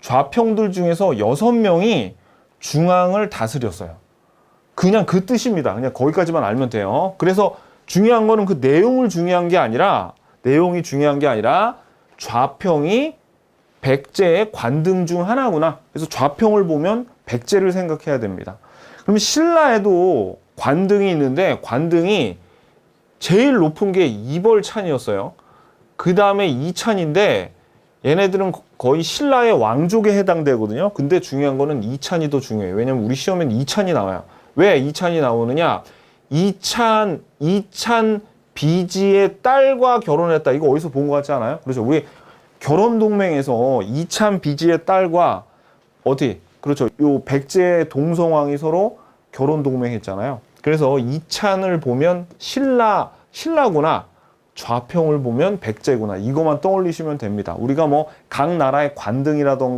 좌평들 중에서 여섯 명이 중앙을 다스렸어요. 그냥 그 뜻입니다. 그냥 거기까지만 알면 돼요. 그래서 중요한 거는 그 내용을 중요한 게 아니라 내용이 중요한 게 아니라 좌평이 백제의 관등 중 하나구나. 그래서 좌평을 보면 백제를 생각해야 됩니다. 그럼 신라에도 관등이 있는데 관등이 제일 높은 게 이벌찬이었어요. 그 다음에 이찬인데 얘네들은 거의 신라의 왕족에 해당되거든요. 근데 중요한 거는 이찬이 더 중요해요. 왜냐면 우리 시험엔 이찬이 나와요. 왜 이찬이 나오느냐? 이찬 이찬 비지의 딸과 결혼했다. 이거 어디서 본 것 같지 않아요? 그렇죠. 우리 결혼 동맹에서 이찬 비지의 딸과 어디 그렇죠. 요 백제 동성왕이 서로 결혼 동맹했잖아요. 그래서 이찬을 보면 신라 신라구나. 좌평을 보면 백제구나. 이것만 떠올리시면 됩니다. 우리가 뭐 각 나라의 관등이라던가